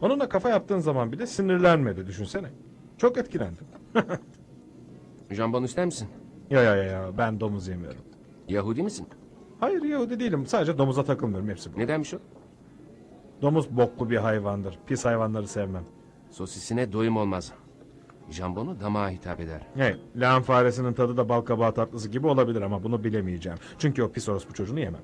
Onunla kafa yaptığın zaman bile sinirlenmedi düşünsene. Çok etkilendim. Jambon ister misin? Ya ya ya ya ben domuz yemiyorum. Yahudi misin? Hayır Yahudi değilim. Sadece domuza takılmıyorum hepsi bu. Nedenmiş o? Domuz boklu bir hayvandır. Pis hayvanları sevmem. Sosisine doyum olmaz. Jambonu damağa hitap eder. Hey, lağım faresinin tadı da bal kabağı tatlısı gibi olabilir ama bunu bilemeyeceğim. Çünkü o pis orospu çocuğunu yemem.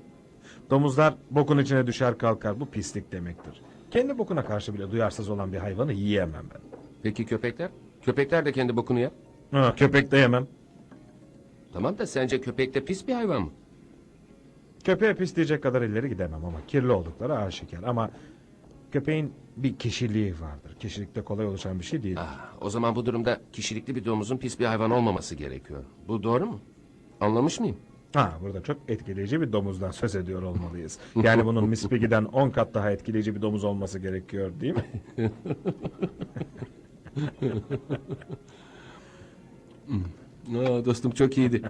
Domuzlar bokun içine düşer kalkar. Bu pislik demektir. Kendi bokuna karşı bile duyarsız olan bir hayvanı yiyemem ben. Peki köpekler? Köpekler de kendi bokunu yer. Ha, köpek de yemem. Tamam da sence köpek de pis bir hayvan mı? Köpeğe pis diyecek kadar ileri gidemem ama kirli oldukları aşikar. Ama köpeğin bir kişiliği vardır. Kişilikte kolay oluşan bir şey değil. Ah, o zaman bu durumda kişilikli bir domuzun pis bir hayvan olmaması gerekiyor. Bu doğru mu? Anlamış mıyım? Ha burada çok etkileyici bir domuzdan söz ediyor olmalıyız. Yani bunun Miss Piggy'den 10 kat daha etkileyici bir domuz olması gerekiyor değil mi? Aa, dostum çok iyiydi.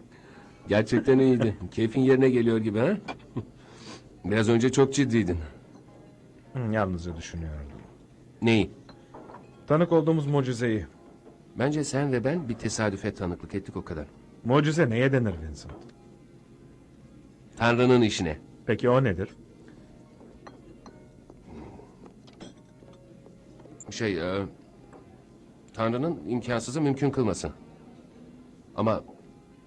Gerçekten iyiydi. Keyfin yerine geliyor gibi ha? Biraz önce çok ciddiydin. Yalnızca düşünüyordum. Neyi? Tanık olduğumuz mucizeyi. Bence sen ve ben bir tesadüfe tanıklık ettik o kadar. Mucize neye denir Vincent? Tanrı'nın işine. Peki o nedir? Şey, e, Tanrı'nın imkansızı mümkün kılması. Ama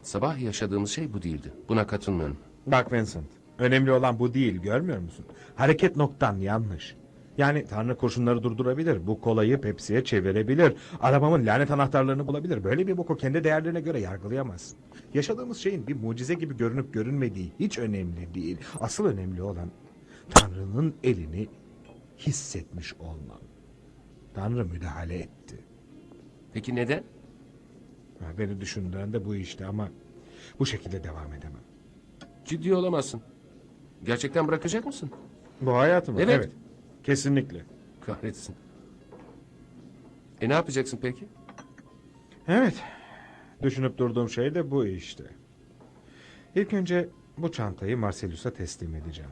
sabah yaşadığımız şey bu değildi. Buna katılmıyorum. Bak Vincent, önemli olan bu değil, görmüyor musun? Hareket noktan yanlış. Yani Tanrı kurşunları durdurabilir, bu kolayı Pepsi'ye çevirebilir, arabamın lanet anahtarlarını bulabilir. Böyle bir boku kendi değerlerine göre yargılayamazsın. Yaşadığımız şeyin bir mucize gibi görünüp görünmediği hiç önemli değil. Asıl önemli olan Tanrı'nın elini hissetmiş olman. Tanrı müdahale etti. Peki neden? Ha, Beni düşündüren de bu işte ama bu şekilde devam edemem. Ciddi olamazsın. Gerçekten bırakacak mısın? Bu hayatım. Evet. Kesinlikle. Kahretsin. E ne yapacaksın peki? Evet. Düşünüp durduğum şey de bu işte. İlk önce bu çantayı Marcelius'a teslim edeceğim.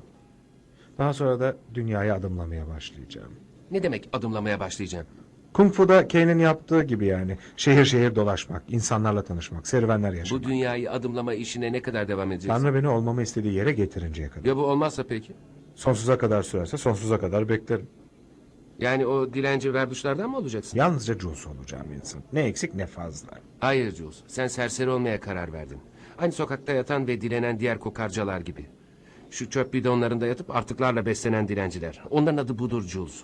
Daha sonra da dünyaya adımlamaya başlayacağım. Ne demek adımlamaya başlayacaksın? Kung Fu'da Kane'in yaptığı gibi yani. Şehir şehir dolaşmak, insanlarla tanışmak, serüvenler Bu yaşamak. dünyayı adımlama işine ne kadar devam edeceksin? Tanrı beni olmamı istediği yere getirinceye kadar. Ya bu olmazsa peki? Sonsuza kadar sürerse sonsuza kadar beklerim. Yani o dilenci verbuşlardan mı olacaksın? Yalnızca Jules olacağım insan. Ne eksik ne fazla. Hayır Jules, sen serseri olmaya karar verdin. Aynı sokakta yatan ve dilenen diğer kokarcalar gibi. Şu çöp bidonlarında yatıp artıklarla beslenen dilenciler. Onların adı budur Jules.